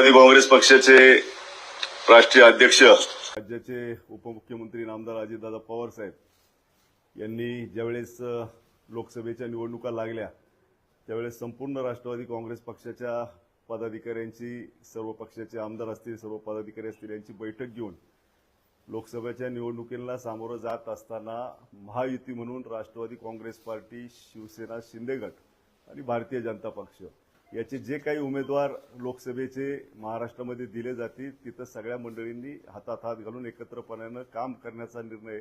राष्ट्रवादी काँग्रेस पक्षाचे राष्ट्रीय अध्यक्ष. राज्याचे उपमुख्यमंत्री नामदार अजितदादा पवार साहेब यांनी ज्यावेळेस लोकसभेच्या निवडणुका लागल्या त्यावेळेस संपूर्ण राष्ट्रवादी काँग्रेस पक्षाच्या पदाधिकाऱ्यांची सर्व पक्षाचे आमदार असतील सर्व पदाधिकारी असतील यांची बैठक घेऊन लोकसभेच्या निवडणुकीला सामोरं जात असताना महायुती म्हणून राष्ट्रवादी काँग्रेस पार्टी शिवसेना शिंदे गट आणि भारतीय जनता पक्ष याचे जे काही उमेदवार लोकसभेचे महाराष्ट्रामध्ये दिले जातील तिथं सगळ्या मंडळींनी हातात हात घालून एकत्रपणानं काम करण्याचा निर्णय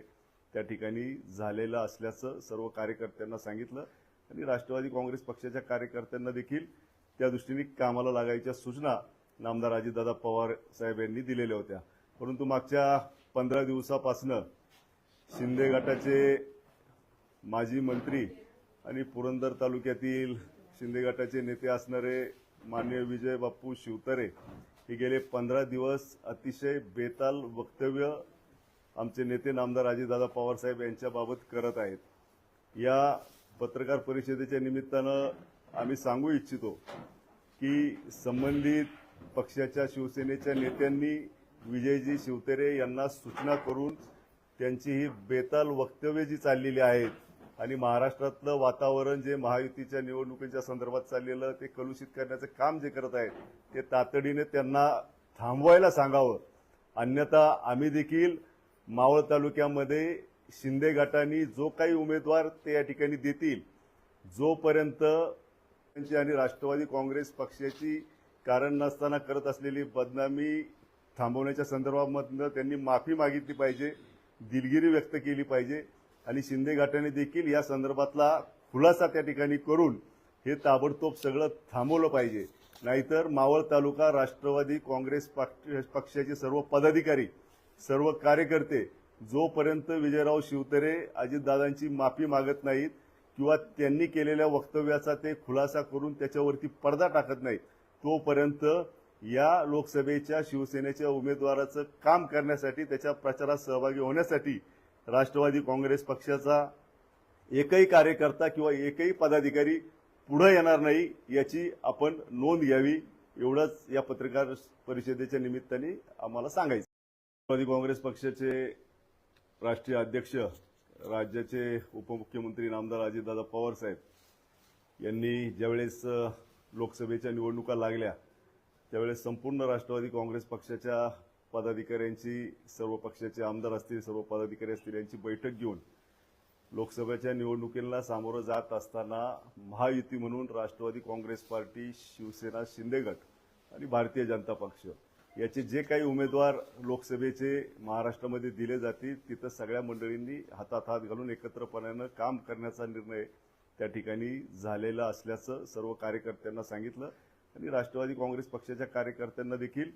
त्या ठिकाणी झालेला असल्याचं सर्व कार्यकर्त्यांना सांगितलं. आणि राष्ट्रवादी काँग्रेस पक्षाच्या कार्यकर्त्यांना देखील त्या दृष्टीने कामाला लागायच्या सूचना नामदार अजितदादा पवार साहेब यांनी दिलेल्या होत्या. परंतु मागच्या पंधरा दिवसापासनं शिंदे गटाचे माजी मंत्री आणि पुरंदर तालुक्यातील शिंदे गटाचे नेते असणारे मान्य विजय बाप्पू शिवतरे हे गेले पंधरा दिवस अतिशय बेताल वक्तव्य आमचे नेते नामदार अजितदादा पवार साहेब यांच्याबाबत करत आहेत. या पत्रकार परिषदेच्या निमित्तानं आम्ही सांगू इच्छितो की संबंधित पक्षाच्या शिवसेनेच्या नेत्यांनी विजयजी शिवतेरे यांना सूचना करून त्यांची ही बेताल वक्तव्य जी चाललेली आहेत आणि महाराष्ट्रातलं वातावरण जे महायुतीच्या निवडणुकीच्या संदर्भात चाललेलं ते कलुषित करण्याचं काम जे करत आहेत ते तातडीने त्यांना थांबवायला सांगावं. अन्यथा आम्ही देखील मावळ तालुक्यामध्ये शिंदे गटांनी जो काही उमेदवार ते या ठिकाणी देतील जोपर्यंत त्यांची आणि राष्ट्रवादी काँग्रेस पक्षाची कारण नसताना करत असलेली बदनामी थांबवण्याच्या संदर्भामधनं त्यांनी माफी मागितली पाहिजे दिलगिरी व्यक्त केली पाहिजे. आणि शिंदे गटाने देखील या संदर्भातला खुलासा त्या ठिकाणी करून हे ताबडतोब सगळं थांबवलं पाहिजे. नाहीतर मावळ तालुका राष्ट्रवादी काँग्रेस पक्षाचे सर्व पदाधिकारी सर्व कार्यकर्ते जोपर्यंत विजयराव शिवतरे अजितदादांची माफी मागत नाहीत किंवा त्यांनी केलेल्या वक्तव्याचा ते खुलासा करून त्याच्यावरती पडदा टाकत नाहीत तोपर्यंत या लोकसभेच्या शिवसेनेच्या उमेदवाराचं काम करण्यासाठी त्याच्या प्रचारात सहभागी होण्यासाठी राष्ट्रवादी काँग्रेस पक्षाचा एकही कार्यकर्ता किंवा एकही पदाधिकारी पुढे येणार नाही याची आपण नोंद घ्यावी. एवढंच या पत्रकार परिषदेच्या निमित्ताने आम्हाला सांगायचं. राष्ट्रवादी काँग्रेस पक्षाचे राष्ट्रीय अध्यक्ष राज्याचे उपमुख्यमंत्री नामदार अजितदादा पवार साहेब यांनी ज्यावेळेस लोकसभेच्या निवडणुका लागल्या त्यावेळेस संपूर्ण राष्ट्रवादी काँग्रेस पक्षाच्या पदाधिकाऱ्यांची सर्व पक्षाचे आमदार असतील सर्व पदाधिकारी असतील यांची बैठक घेऊन लोकसभेच्या निवडणुकीला सामोरं जात असताना महायुती म्हणून राष्ट्रवादी काँग्रेस पार्टी शिवसेना शिंदे गट आणि भारतीय जनता पक्ष याचे जे काही उमेदवार लोकसभेचे महाराष्ट्रामध्ये दिले जातील तिथं सगळ्या मंडळींनी हातात हात घालून एकत्रपणानं काम करण्याचा निर्णय त्या ठिकाणी झालेला असल्याचं सर्व कार्यकर्त्यांना सांगितलं. आणि राष्ट्रवादी काँग्रेस पक्षाच्या कार्यकर्त्यांना देखील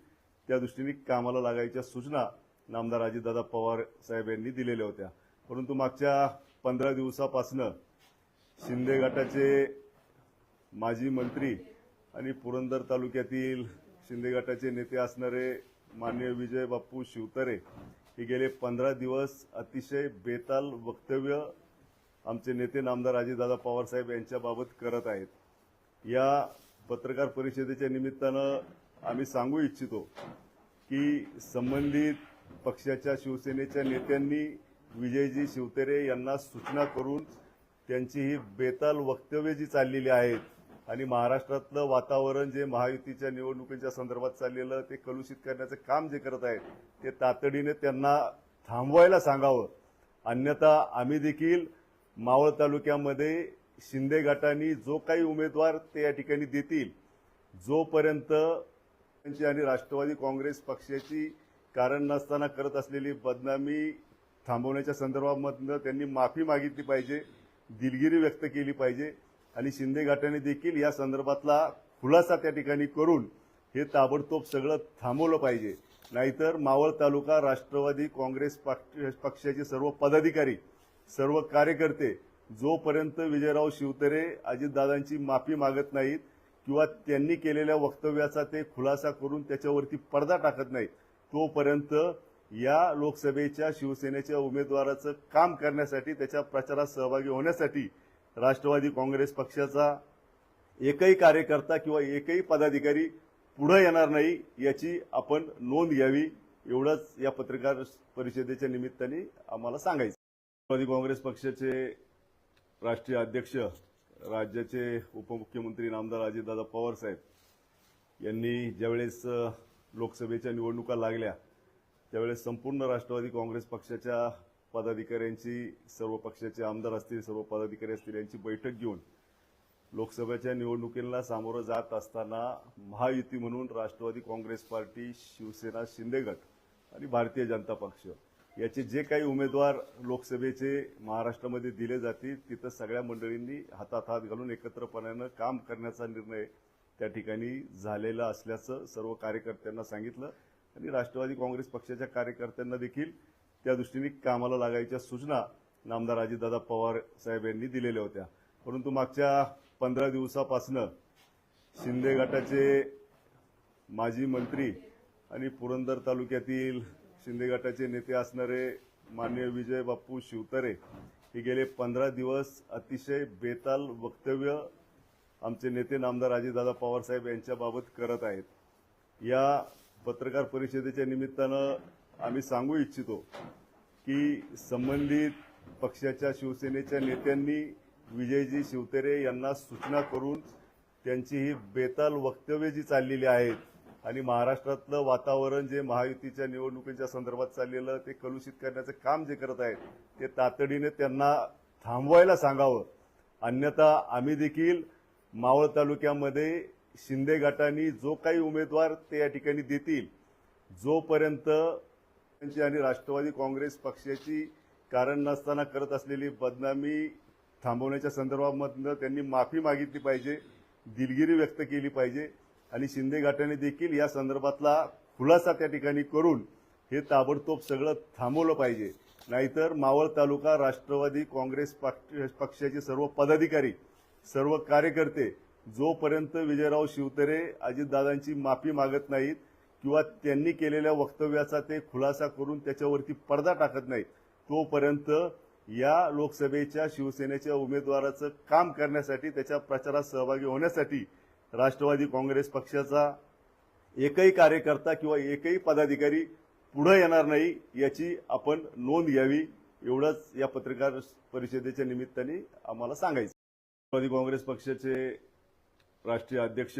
त्या दृष्टीने कामाला लागायच्या सूचना नामदार अजितदादा पवार साहेब यांनी दिलेल्या होत्या. परंतु मागच्या पंधरा दिवसापासनं शिंदे गटाचे माजी मंत्री आणि पुरंदर तालुक्यातील शिंदे गटाचे नेते असणारे मान्य विजय बाप्पू शिवतरे हे गेले पंधरा दिवस अतिशय बेताल वक्तव्य आमचे नेते नामदार अजितदादा पवार साहेब यांच्याबाबत करत आहेत. या पत्रकार परिषदेच्या निमित्तानं आम्ही सांगू इच्छितो की संबंधित पक्षाच्या शिवसेनेच्या नेत्यांनी विजयजी शिवतेरे यांना सूचना करून त्यांची ही बेताल वक्तव्य जी चाललेली आहेत आणि महाराष्ट्रातलं वातावरण जे महायुतीच्या निवडणुकीच्या संदर्भात चाललेलं ते कलुषित करण्याचं काम जे करत आहेत ते तातडीने त्यांना थांबवायला सांगावं. अन्यथा आम्ही देखील मावळ तालुक्यामध्ये शिंदे गटांनी जो काही उमेदवार ते या ठिकाणी देतील जोपर्यंत त्यांची आणि राष्ट्रवादी काँग्रेस पक्षाची कारण नसताना करत असलेली बदनामी थांबवण्याच्या संदर्भामधनं त्यांनी माफी मागितली पाहिजे दिलगिरी व्यक्त केली पाहिजे आणि शिंदे गटाने देखील या संदर्भातला खुलासा त्या ठिकाणी करून हे ताबडतोब सगळं थांबवलं पाहिजे. नाहीतर मावळ तालुका राष्ट्रवादी काँग्रेस पक्षाचे सर्व पदाधिकारी सर्व कार्यकर्ते जोपर्यंत विजयराव शिवतरे अजितदादांची माफी मागत नाहीत किंवा त्यांनी केलेल्या वक्तव्याचा ते खुलासा करून त्याच्यावरती पडदा टाकत नाहीत. तोपर्यंत या लोकसभेच्या शिवसेनेच्या उमेदवाराचं काम करण्यासाठी त्याच्या प्रचारात सहभागी होण्यासाठी राष्ट्रवादी काँग्रेस पक्षाचा एकही कार्यकर्ता किंवा एकही पदाधिकारी पुढे येणार नाही याची आपण नोंद घ्यावी एवढंच या पत्रकार परिषदेच्या निमित्ताने आम्हाला सांगायचं राष्ट्रवादी काँग्रेस पक्षाचे राष्ट्रीय अध्यक्ष राज्याचे उपमुख्यमंत्री नामदार अजितदादा पवार साहेब यांनी ज्यावेळेस लोकसभेच्या निवडणुका लागल्या त्यावेळेस संपूर्ण राष्ट्रवादी काँग्रेस पक्षाच्या पदाधिकाऱ्यांची सर्व पक्षाचे आमदार असतील सर्व पदाधिकारी असतील यांची बैठक घेऊन लोकसभेच्या निवडणुकीला सामोरं जात असताना महायुती म्हणून राष्ट्रवादी काँग्रेस पार्टी शिवसेना शिंदे गट आणि भारतीय जनता पक्ष याचे जे काही उमेदवार लोकसभेचे महाराष्ट्रामध्ये दिले जातील तिथं सगळ्या मंडळींनी हातात हात घालून एकत्रपणानं काम करण्याचा निर्णय त्या ठिकाणी झालेला असल्याचं सर्व कार्यकर्त्यांना सांगितलं. आणि राष्ट्रवादी काँग्रेस पक्षाच्या कार्यकर्त्यांना देखील त्या दृष्टीने कामाला लागायच्या सूचना नामदार अजितदादा पवार साहेब यांनी दिलेल्या होत्या. परंतु मागच्या पंधरा दिवसापासनं शिंदे गटाचे माजी मंत्री आणि पुरंदर तालुक्यातील शिंदे गटाचे नेते असणारे माननीय विजय बाप्पू शिवतरे हे गेले पंधरा दिवस अतिशय बेताल वक्तव्य आमचे नेते नामदार अजितदादा पवार साहेब यांच्याबाबत करत आहेत. या पत्रकार परिषदेच्या निमित्तानं आम्ही सांगू इच्छितो की संबंधित पक्षाच्या शिवसेनेच्या नेत्यांनी विजयजी शिवतेरे यांना सूचना करून त्यांची ही बेताल वक्तव्य जी चाललेली आहेत आणि महाराष्ट्रातलं वातावरण जे महायुतीच्या निवडणुकीच्या संदर्भात चाललेलं ते कलुषित करण्याचं काम जे करत आहेत ते तातडीने त्यांना थांबवायला सांगावं. अन्यथा आम्ही देखील मावळ तालुक्यामध्ये शिंदे गटांनी जो काही उमेदवार ते या ठिकाणी देतील जोपर्यंत त्यांची आणि राष्ट्रवादी काँग्रेस पक्षाची कारण नसताना करत असलेली बदनामी थांबवण्याच्या संदर्भामधनं त्यांनी माफी मागितली पाहिजे दिलगिरी व्यक्त केली पाहिजे. आणि शिंदे गटाने देखील या संदर्भातला खुलासा त्या ठिकाणी करून हे ताबडतोब सगळं थांबवलं पाहिजे. नाहीतर मावळ तालुका राष्ट्रवादी काँग्रेस पक्ष- पक्षाचे सर्व पदाधिकारी सर्व कार्यकर्ते जोपर्यंत विजयराव शिवतरे अजितदादांची माफी मागत नाहीत किंवा त्यांनी केलेल्या वक्तव्याचा ते खुलासा करून त्याच्यावरती पडदा टाकत नाहीत तोपर्यंत या लोकसभेच्या शिवसेनेच्या उमेदवाराचं काम करण्यासाठी त्याच्या प्रचारात सहभागी होण्यासाठी राष्ट्रवादी काँग्रेस पक्षाचा एकही कार्यकर्ता किंवा एकही पदाधिकारी पुढे येणार नाही याची आपण नोंद घ्यावी एवढंच या पत्रकार परिषदेच्या निमित्ताने आम्हाला सांगायचं राष्ट्रवादी काँग्रेस पक्षाचे राष्ट्रीय अध्यक्ष